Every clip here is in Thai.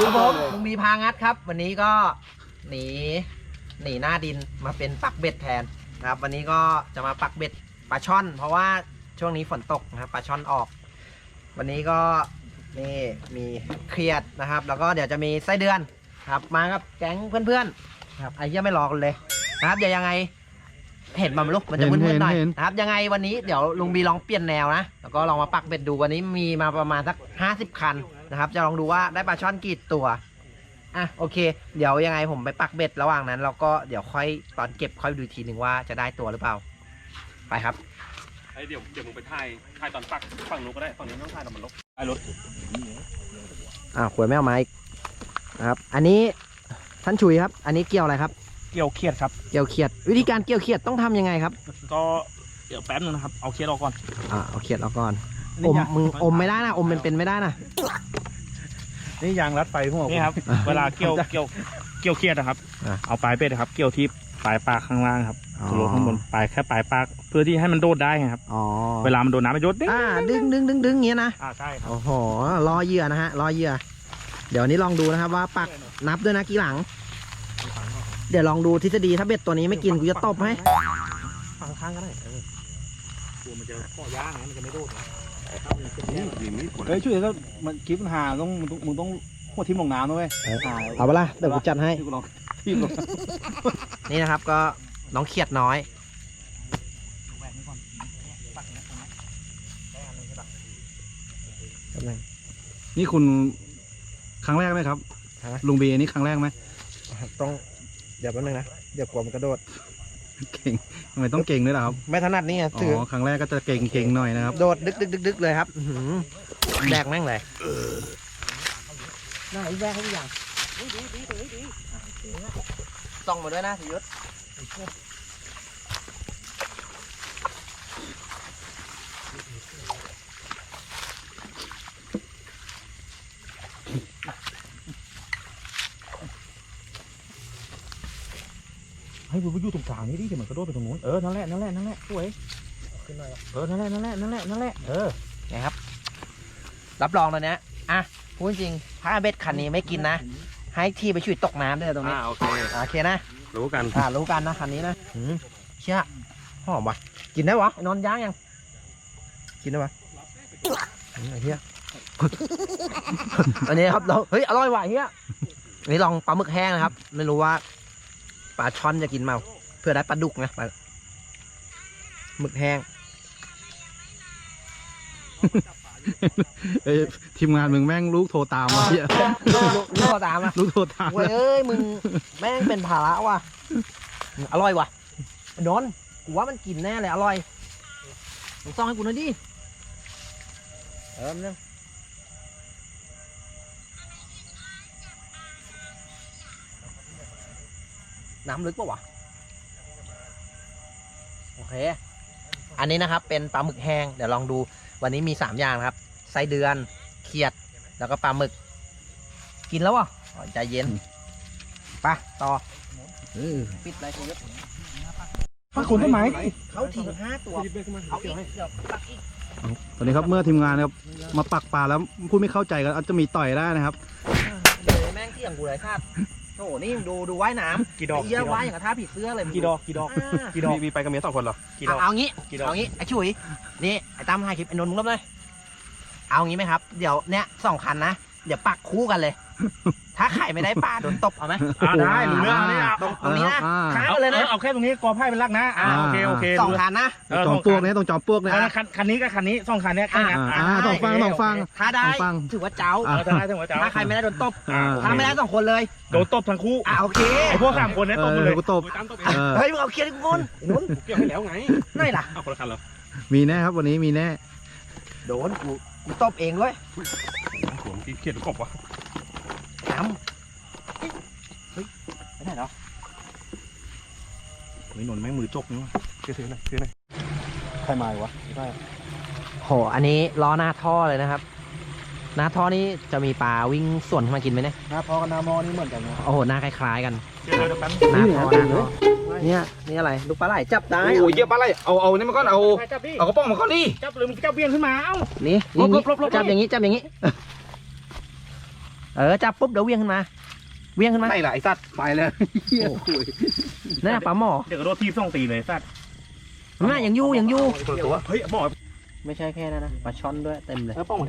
ลูคกรับผบอมลเลยลุงมีพางัดครับ วันนี้ก็หนีหนีหน้าดินมาเป็นปักเบ็ดแทนนะครับ วันนี้ก็จะมาปักเบ็ดปลาช่อน เพราะว่าช่วงนี้ฝนตกนะครับปลาช่อนออก วันนี้ก็นี่มีเครียดนะครับ แล้วก็เดี๋ยวจะมีไส้เดือนครับ มากับแก๊งเพื่อนๆนะครับไอ้เหี้ยังไม่รอกันเลยนะครับเดี๋ยวยังไง เห็นมันลูกมันจะเห็นมืดๆหน่อยเห็น นะครับยังไงวันนี้เดี๋ยวลุงบีลองเปลี่ยนแนวนะแล้วก็ลองมาปักเบ็ดดูวันนี้มีมาประมาณสักห้าสิบคันนะครับ จะลองดูว่าได้ปลาช่อนกี่ตัวอะโอเค เดี๋ยวยังไงผมไปปักเบ็ดระหว่างนั้นเราก็เดี๋ยวค่อยตอนเก็บค่อยดูอีกทีหนึ่งว่าจะได้ตัวหรือเปล่า ไปครับ ไอ้เดี๋ยวเดี๋ยวมึงไปถ่ายถ่ายตอนปักฝั่งนู้นก็ได้ฝั่งนี้ไม่ต้องถ่ายตอนมันลบไอ้รถอ่าขวดไม่เอามาอีกนะครับ อันนี้ท่านชุยครับ อันนี้เกี่ยวอะไรครับ เกี่ยวเครียดครับ เกี่ยวเขียด วิธีการเกี่ยวเขียดต้องทำยังไงครับ ก็เดี๋ยวแป๊บนึงนะครับ เอาเครียดออกก่อนอ่าเอาเขียดออกก่อนอมมึงอมไม่ได้นะอมเป็นเป็นไม่ได้นะ นี่ยางรัดไฟพวกนี่ครับ เวลาเกี่ยวเกี่ยวเกี่ยวเครียดนะครับ อะ เอาปลายเป็ดนะครับ เกี่ยวที่ปลายปากข้างล่างครับอ๋อโรยข้างบนปลายแค่ปลายปากเพื่อที่ให้มันโดดได้ไงครับ อ๋อเวลามันโดนน้ำมันโดดเด้งอ่าดึงดึงดึงดึงอย่างเงี้ยนะ อ่าใช่ครับโอ้โหรอเหยื่อนะฮะรอเหยื่อ เดี๋ยววันนี้ลองดูนะครับว่าปักนับด้วยนะกี่หลัง เดี๋ยวลองดูทฤษฎีถ้าเบ็ดตัวนี้ไม่กินกูจะตบให้ฝังข้างก็ได้เออกลัวมันจะเกาะย่างไงมันจะไม่โดดนะเฮ้ยช่วยก็มันคลิปมันหาต้องมึงต้องมึงต้องหัวทิ่มลงน้ำด้วยเอาเปะล่าเดี๋ยวกูจัดให้ที่กูลองทิ่มลงนี่นะครับก็น้องเขียดน้อยนี่คุณครั้งแรกไหมครับลุงบีนนี้ครั้งแรกไหมต้อง ดี๋ยวแป๊บนึงนะ เดี๋ยวกลัวมันกระโดด เก่งทำไมต้องเก่งด้วยล่ะครับ ไม่ถนัดนี่ไงอ๋ถือ อครั้งแรกก็จะเก่งเก่งหน่อยนะครับ โดดดึกดึกดึกดึกเลยครับอื้อหือแดกแม่งเลยน่าอีแวกให้ทุกอย่างส่องมาด้วยนะสิยุทธ ให้บุญไปอยู่ตรงกลางนี่ดิเดี๋ยวมันกระโดดไปตรงนู้นเออนั่นแหละนั่นแหละนั่นแหละสวยขึ้นหน่อยเออนั่นแหละนั่นแหละนั่นแหละนั่นแหละเออนะครับ รับรองเลยนะอะพูดจริงถ้าเบ็ดคันนี้ไม่กินนะ ให้ที่ไปช่วยตกน้ำด้วยตรงนี้อ่าโอเคโอเคนะรู้กันอ่ารู้กันนะคันนี้นะหืมเชี่ยหอมวะกินได้วะไอ้นอนย่างยัง กินได้วะอืมไอ้เหี้ยอันนี้ครับเราเฮ้ยอร่อยว่ะเฮียอันนี้ลองปลาหมึกแห้งนะครับ ไม่รู้ว่า ปลาช่อนจะกินเมา เพื่อได้ปลาดุกนะปลาหมึกแห้ง เอ้ยทีมงานมึงแม่งลูกโทรตามมาเหี้ยลูกลูกลูกตามอะลูกโทรตามเว้ยเอ้ยมึงแม่งเป็นภาระว่ะอืมอร่อยว่ะไอ้นนท์กูว่ามันกินแน่เลยอร่อยมึงต้องให้กูหน่อยดิเออมันง น้ำลึกปะวะ โอเค อันนี้นะครับเป็นปลาหมึกแห้ง เดี๋ยวลองดูวันนี้มีสามอย่างนะครับ ไส้เดือน เขียด แล้วก็ปลาหมึก กินแล้วอะอ๋อใจเย็นไปต่อเออปิดไรชีวิตถ้าคนต้นไม้เขาทิ้งห้าตัวเอาอีกเดี๋ยวปักอีกตอนนี้ครับเมื่อทีมงานนะครับมาปักปลาแล้วพูดไม่เข้าใจก็อาจจะมีต่อยได้นะครับเดี๋ยวแม่งเที่ยงกูเลยครับ โอ้โหนี่ดูดูว่ายน้ำกี่ดอกไอ้เยี่ยว่ายอย่างกับท่าผีเสื้อเลยกี่ดอกกี่ดอกอ่ากี่ดอกมีมีไปกับเมียสองคนเหรอ กี่ดอก เอางี้กี่ดอก เอางี้ไอ้ฉุยนี่ไอ้ตั้มให้คลิปไอ้นนท์มึงรับเลย เอางี้ไหมครับ เดี๋ยวเนี้ยสองคันนะ เดี๋ยวปักคู่กันเลย ถ้าไข่ไม่ได้ปลาโดนตบเอาไหม อ่าได้รู้เรื่องนี่อะตรงตรงนี้นะ อ่าค้างเอาไปเลยนะ เอาแค่ตรงนี้กอไผ่เป็นลักนะอ่าอ่าโอเคโอเคสองคันนะ เออจอมปลวกเนี่ยตรงจอมปลวกเนี่ยเออคันคันนี้กับคันนี้สองคันเนี้ยแค่เนี้ยอ่าอ่าต้องฟังต้องฟัง ถ้าได้ต้องฟัง ถือว่าเจ้า เออถ้าได้ถึงว่าจะถ้าใครไม่ได้โดนตบ อ่าถ้าไม่ได้สองคนเลย โดนตบทั้งคู่อ่าโอเค ไอ้พวกสามคนเนี้ยเอตบหมอดเลยกูตบตามตัวไปเออเฮ้ยมึงเอาเคลียร์ให้กูก่อนไอ้นุ่นเกี่ยวให้แล้วไงนี่ล่ะ เอาคนละคันเหรอมีแน่ครับวันนี้มีแน่โดนกูกูตบเองด้วยผมที่เขียนกบวะ น้ำเฮ้ยไปไหนแล้วไอ้นนท์แม่งมือจกนี่วะเชื่อถือหน่อยถือหน่อยใครมาวะไม่ใช่โห อันนี้ล้อหน้าท่อเลยนะครับ หน้าท่อนี้จะมีปลาวิ่งสวนเข้ามากินไหมเนี่ย หน้าพอกับหน้ามอนี่เหมือนกันนะโอ้โห หน้าคล้ายๆกัน เดี๋ยวเดี๋ยวแป๊บหน้าท่อหน้าท่อเนี่ยนี่อะไร ลูกปลาไหลจับได้โอ้ยเยอะปะไรเอาเอานี่มาก่อนเอา จับดิเอากระป๋องมาก่อนดิจับหรือมันจับเบี้ยงขึ้นมา เอ้า นี่ลนี่บลบลบลบจับอย่างนี้ จับอย่างนี้ เออจับปุ๊บเดี๋ยวเวียงขึ้นมา เวียงขึ้นมา ไม่ละไอ้สัตว์ไปเลยเฮียคุยนั่นน่ะปลาหมอเดี๋ยวกระโดดทีบส่องตีเลยสัตว์น่ายังอยู่ยังอยู่ตัวเฮ้ยหมอไม่ใช่แค่นั้นนะปลาช่อนด้วยเต็มเลยเออป้องมา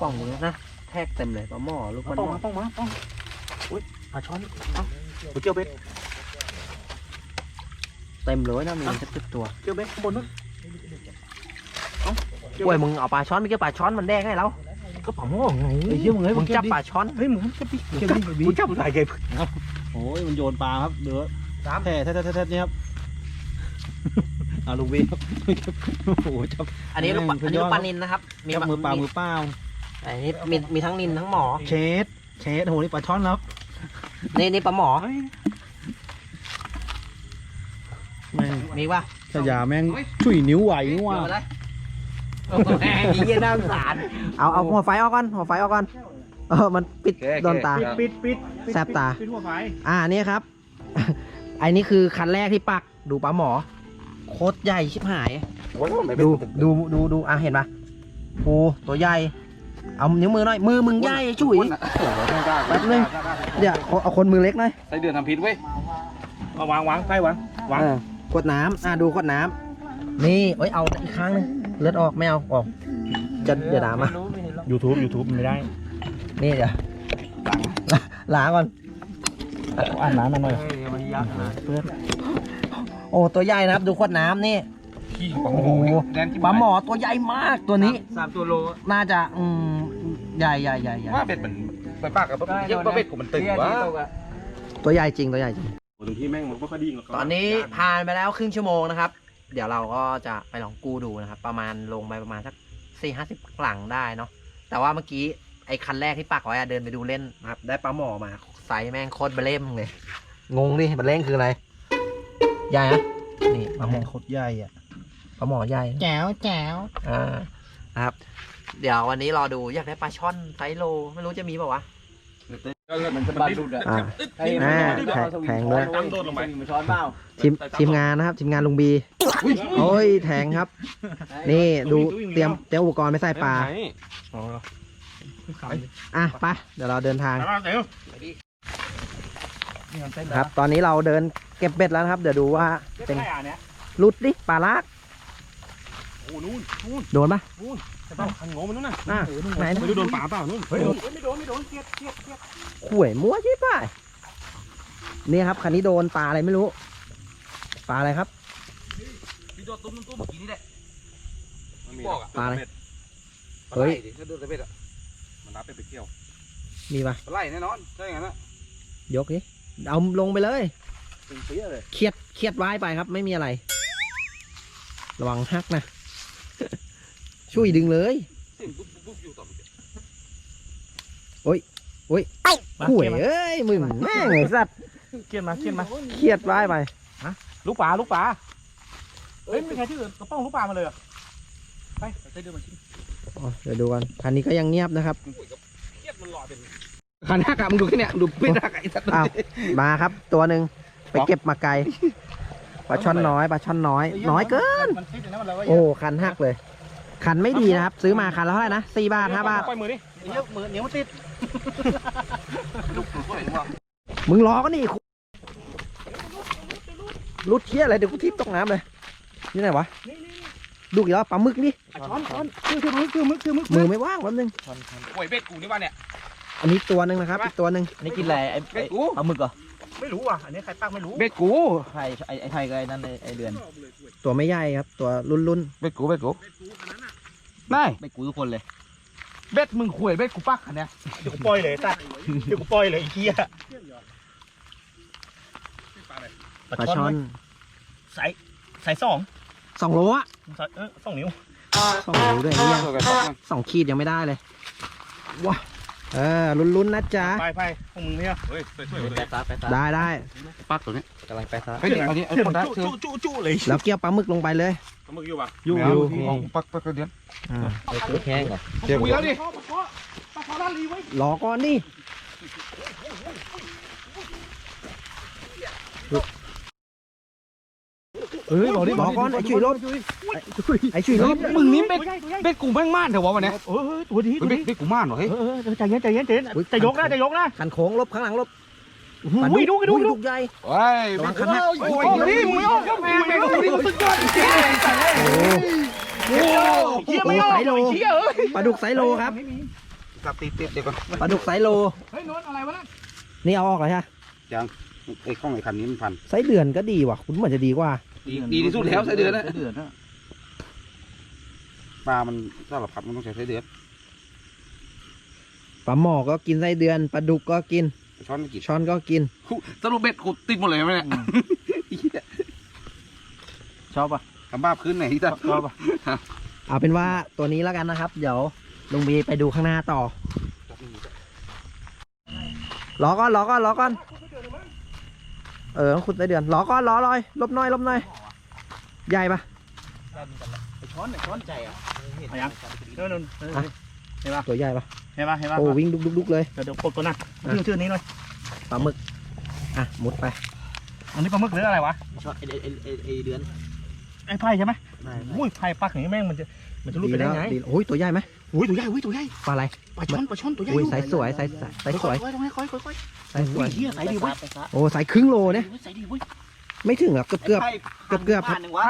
ป่องเลยนะแทกเต็มเลยปลาหมอลูกมันป้องมาป้องมาป้องอุ้ยปลาช้อนเอ้าเจียวเบ็ดเต็มเลยนะมีสักสิบตัวเจียวเบ็ดข้างบนนู้นโอ้ยมึงเอาปลาช้อนไม่ใช่ปลาช้อนมันแดงให้เรา ก็ปลาหม้อไงเฮ้ยเฮียมึงเฮ้ยมึงจับปลาช้อนเฮ้ยมึงจับดิเก็บดิมึงจับใส่เก็บโอ้ยมันโยนปลาครับเดือแท้แท้แท้แท้เนี่ยครับเอาลูกวีครับโอ้โหจับอันนี้ลูกปลาแม่งอันนี้ลูกปลาสุดยอดนินนะครับจับมือปลามือเปล่าอันนี้มีมีทั้งนินทั้งหมอเชดเชดโอ้โหนี่ปลาช้อนครับนี่นี่ปลาหมอแม่งมีป่ะฉายาแม่งชุยนิ้วไหวนี่ว่า เอเลยโอ้โหแม่งเยี่ยน่าสงสารเอาเอาหัวไฟออกก่อนหัวไฟออกก่อนเออมันปิดโดนตาปิดปิดแสบตา ปิดหัวไฟอ่านี่ครับไอ้นี่คือคันแรกที่ปักดูปลาหมอ โคตรใหญ่ชิบหาย ดูดูดูดูอะเห็นปะโอ้ตัวใหญ่ เอานิ้วมือหน่อย มือมึงใหญ่ฉุย แป๊บนึง เดี๋ยวเอาเอาคนมือเล็กหน่อยใส่เดือนทำพิษเว้ย เอาวางวางไฟวางวาง เออขวดน้ำอะดูขวดน้ำนี่เอ้ยเอาอีกครั้งหนึง เลือดออกไม่เอาออก จะเดี๋ยวด่ามายูทูบยูทูบไม่ได้นี่เดี๋ยวล้างล้างก่อน อ่านน้ำมาหน่อยเพื่อนโอ้ตัวใหญ่นะครับ ดูขวดน้ำนี่โอ้โหปลาหมอตัวใหญ่มากตัวนี้สามตัวโล น่าจะอืมใหญ่ใหญ่ใหญ่ใหญ่ว่าเบ็ดมันไปปากกับเยอะว่าเบ็ดกูมันตึงวะตัวใหญ่จริงตัวใหญ่จริงตรงที่แม่งมันไม่ค่อยดีหรอกตอนนี้ผ่านไปแล้วครึ่งชั่วโมงนะครับ เดี๋ยวเราก็จะไปลองกู้ดูนะครับ ประมาณลงไปประมาณสักสี่ห้าสิบหลังได้เนาะแต่ว่าเมื่อกี้ไอ้คันแรกที่ปักไว้อะเดินไปดูเล่นนะครับ ได้ปลาหมอมาไซส์แม่งโคตรเบลเล่มเลย งงดิเบลเล่มคืออะไร ใหญ่อะนี่ปลาหมอโคตรใหญ่อะปลาหมอใหญ่แจ๋วแจ๋วอ่านะครับ เดี๋ยววันนี้รอดูอยากได้ปลาช่อนไซส์โล ไม่รู้จะมีเปล่าวะ มันจะบาดดุดอะอ่าแม่แข็งแข็งด้วยตั้งโดดลงไปมันช้อนเปล่าทีมทีมงานนะครับทีมงานลุงบีโอ้ยแทงครับ นี่ดูเตรียมเตรียมอุปกรณ์ไปใส่ปลาอะไปเดี๋ยวเราเดินทางเดี๋ยวครับ ตอนนี้เราเดินเก็บเบ็ดแล้วนะครับ เดี๋ยวดูว่าเป็เป็นนไงอะเนี้ยรุดดิปลาลากโอ้นู่นนู่นโดนปะ ใช่ป่ะคันงงมันนู่นน่ะอะไหนนะไม่รู้โดนป่าเปล่านู่นเฮ้ยไม่โดนไม่โดนเกลียดเกลียดเกลียดข่วยมั่วใช่ปะนี่ครับคันนี้โดนปลาอะไรไม่รู้ปลาอะไรครับพี่โดดตุ้มตุ้มเมื่อกี้นี่แหละมันมีปลาอะไรเฮ้ยถ้าโดดเบ็ดอะมันรับไปไปเที่ยวมีปะปลาไหลแน่นอนใช่งั้นอะยกดิเอาลงไปเลยตึงเปี้ยเลยเครียดเครียดไว้ไปครับ ไม่มีอะไร ระวังหักนะ ช่วยดึงเลยเสียงปุ๊บปุ๊บอยู่ต่อข่วยเอ้ยมึงแม่งไอ้สัตว์เกลียดมาเกลียดมาเครียดไว้ไปลูกปลาลูกปลาเฮ้ยไม่ใช่ที่อื่นกระป้องลูกปลามาเลยเหรอไปใส่เดือนมาชิ้นอ๋อเดี๋ยวดูกันคันนี้ก็ยังเงียบนะครับเครียดมันหล่อเป็นขันหักอะมึงดูแค่เนี้ยดูเป็ดหักไอ้สัตว์อ้าวมาครับ ตัวหนึ่งไปเก็บมาไกลปลาช่อนน้อยปลาช่อนน้อย น้อยเกินมันติดนะมันแล้วว่าโอ้คันหักเลย คันไม่ดีนะครับ ซื้อมาคันละเท่าไหร่นะสี่บาทห้าบาทปล่อยมือดิเนี้ยมือเนี้ยมันติดลูกหนูก็เห็นว่ามึงรอก็นี่รุดเที่ยอะไรเดี๋ยวกูทิปตกน้ำเลยนี่ไหนวะดูอีกแล้วปลาหมึกนี่ช้อนช้อนคือคือมึกคือมึกคือมึกมือไม่ว่างแป๊บนึงโอ้ยเบ็ดกูนี่ว่าเนี่ยอันนี้ตัวหนึ่งนะครับอีกตัวหนึ่งอันนี้กินอะไรไอ้เบ็ดกูปลาหมึกเหรอไม่รู้อะอันนี้ใครปักไม่รู้เบ็ดกูไทยไอ้ไอ้ไทยกับไอ้นั่นไอ้ไอ้เดือน ตัวไม่ใหญ่ครับ ตัวรุ่นรุ่นเบ็ดกูเบ็ดกู นายไม่กูทุกคนเลย เบ็ดมึงข่วยเบ็ดกูปักอันเนี้ยเดี๋ยวกูปล่อยเลยตัดเดี๋ยวกูปล่อยเลยไอ้เหี้ยปลาช่อนใส่ใส่สองสองโลอะใส่เออสองนิ้วสองโลด้วยเนี่ยสองขีดยังไม่ได้เลยว้า เออรุ่นรุ่นๆนะจ๊ะ ไปไปพวกมึงเนี่ยเฮ้ยสวยๆเลยแปะซาแปะซาได้ได้ปักตัวนี้กำลังแปะซาเฮ้ยเอานี้เอาคนได้จุจุจุเลยแล้วเกี่ยวปลาหมึกลงไปเลยปลาหมึกอยู่ป่ะอยู่อยู่ปักปักเดือนอ่าไม่แห้งเหรอเดี๋ยวคุยแล้วดิปลาคอด้านรีไว้รอก่อนนี่ เฮ้ยบอกดิบอกก่อนไอ้ฉุยลบไอ้ฉุยลบมึงนี่เป็ดเป็ดกูแม่งม่านเถอะวะวันนี้เออตัวดีตัวเป็ดดีเป็ดกูม่านเหรอเฮ้ยเออใจเย็นใจเย็นใจเย็นจะยกนะจะยกนะคันโค้งลบข้างหลังลบอุ้ยดูดูดูลูกใหญ่เฮ้ยระวังคันหักโอ้ยนี่มึงไม่ออกก็แม่งแม่งกูนี่สุดยอดจริงโอ้เฮียไม่ออกไซโลเฮียเอ้ยปลาดุกไซโลครับตัดติดติดเดี๋ยวก่อนปลาดุกไซโลเฮ้ยโน้นอะไรวะนั่นนี่เอาออกเลยฮะ ไอ้ข้องไอ้คันนี้มันพันไซเดือนก็ดีว่ะ คุณเหมือนจะดีกว่า ดีดีที่สุดแล้วไส้เดือนนะเดือนนะปลา มันสารพัดมันต้องใช้ไส้เดือนปลาหมอก็กินไส้เดือนปลาดุกก็กิน ช้อนไม่กี่ช้อนก็กิน สรุปเบ็ดกูติดหมดเลยไหมเนี่ยชอบป่ะทำบ้าขึ้นไหนที่ตาชอบป่ะเอาเป็นว่าตัวนี้แล้วกันนะครับ เดี๋ยวลุงบีไปดูข้างหน้าต่อรอก่อนรอก่อนรอก่อน เออต้องขุดไส้เดือนรอก่อนรอลอยลบหน้อยลบหน้อยใหญ่ปะช้อนช้อนใจอะเอายังโน่นโน่นตัวใหญ่ปะเห็นป่ะเห็นป่ะโอ้วิ่งดุกดุกดุกเลยเดี๋ยวเดี๋ยวกดก่อนนะชื่อชื่อนี้เลยปลาหมึกอะมุดไป อันนี้ปลาหมึกหรืออะไรวะช็อตไอไอไอไอเดือนไอ้ไผ่ใช่ไหมอุ้ยไผ่ปักอย่างนี้แม่งมันจะมันจะรุดไปได้ไงดีโอ้ยตัวใหญ่ไหม อุ้ยตัวใหญ่อุ้ยตัวใหญ่ปลาอะไรปลาช่อนปลาช่อนตัวใหญ่อุ้ยไซส์สวยไซส์ไซส์สวยค่อยๆค่อยๆค่อยไซส์สๆวอุ้ยยเฮียใส่ดีเว้ยโอ้ไซส์ครึ่งโลเนี่ยใส่ดีเว้ยไม่ถึงหรอกเกือบเกือบเกือบเกือบครับไป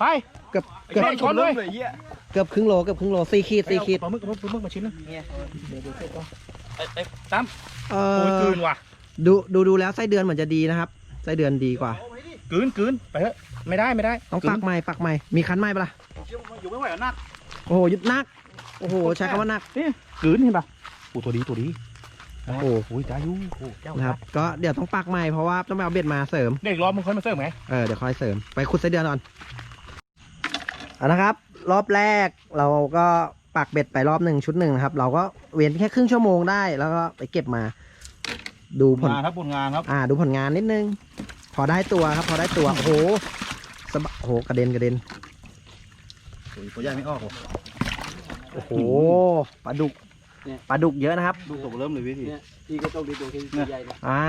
ไปเกือบเกือบช้อนเลยเกือบครึ่งโลเกือบครึ่งโลสี่ขีดสี่ขีดปลาหมึกปลาหมึกปลาหมึกมาชิ้นนึงเอโอ้ยอกืนว่ะดูดูดูแล้วไส้เดือนเหมือนจะดีนะครับไส้เดือนดีกว่ากืนกืนไปเถอะไม่ได้ไม่ได้ต้องปักใหม่ปักใหม่มีคันใหม่ปะล่ะอยู่ไม่ไหวแล้วนักโอ้โหยุดนัก โอ้โหใช้คำว่านักกืนเห็นป่ะโอ้ตัวดีตัวดีโอ้โหโอ้ยจ้ายุ่โอ้เจ้านะครับก็เดี๋ยวต้องปักใหม่เพราะว่าต้องไปเอาเบ็ดมาเสริมเด็กรอมึงค่อยมาเสริมไงเออเดี๋ยวค่อยเสริมไปขุดไส้เดือนก่อนเอานะครับ รอบแรกเราก็ปักเบ็ดไปรอบหนึ่งชุดหนึ่งนะครับ เราก็เว้นแค่ครึ่งชั่วโมงได้แล้วก็ไปเก็บมา ดูผลงานครับผลงานครับอ่า ดูผลงานนิดนึง พอได้ตัวครับ พอได้ตัวโอ้โหสะบะโอ้โหกระเด็นกระเด็นตัวใหญ่ไม่ออก โอ้โหปลาดุกปลาดุกเยอะนะครับดูตัวเริ่มเลยวิธีที่ก็ต้องดีตัวที่ใหญ่นะอ่า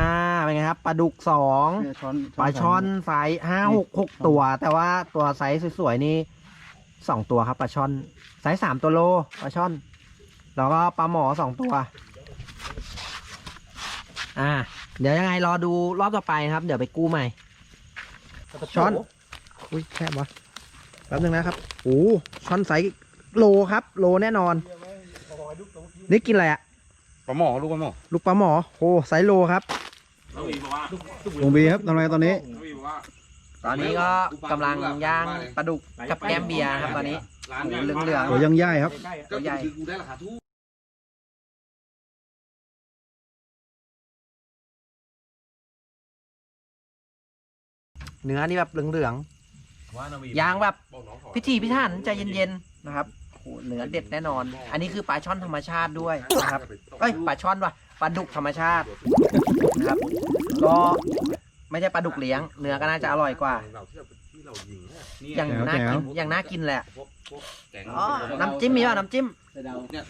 เป็นไงครับปลาดุกสองช้อนปลาช่อนไซส์ห้าหกหกตัว แต่ว่าตัวไซส์สวยๆนี่สองตัวครับปลาช่อนไซส์สามตัวโลปลาช่อน แล้วก็ปลาหมอสองตัว อ่า เดี๋ยวยังไงรอดูรอบต่อไปนะครับ เดี๋ยวไปกู้ใหม่ ช้อน อุ้ยแคบวะแป๊บนึงนะครับโอ้ช้อนไซส์ โลครับ โลแน่นอน นี่กินอะไรอะปลาหมอลูกปลาหมอลูกปลาหมอโอ้ไซส์โลครับน้องวีบอกว่าลุงบีครับทำอะไรตอนนี้น้องวีบอกว่าตอนนี้ก็กำลังย่างปลาดุกกับแก้มเบียร์ครับตอนนี้ร้านเหลืองเหลืองตัวยังย่ายครับตัวใหญ่คือกูได้ราคาถูกเนื้อนี่แบบเหลืองเหลืองว่าน้องวีๆย่างแบบบอกน้องขอพิถีพิถันใจเย็นๆนะครับ โอ้โหเนื้อเด็ดแน่นอน อันนี้คือปลาช่อนธรรมชาติด้วยนะครับเอ้ยปลาช่อนว่ะปลาดุกธรรมชาตินะครับ ก็ไม่ใช่ปลาดุกเลี้ยง เนื้อก็น่าจะอร่อยกว่า อย่างน่ากินอย่างน่ากินแหละแกงอ๋อน้ำจิ้มมีป่ะน้ำจิ้มเสดาเนี่ย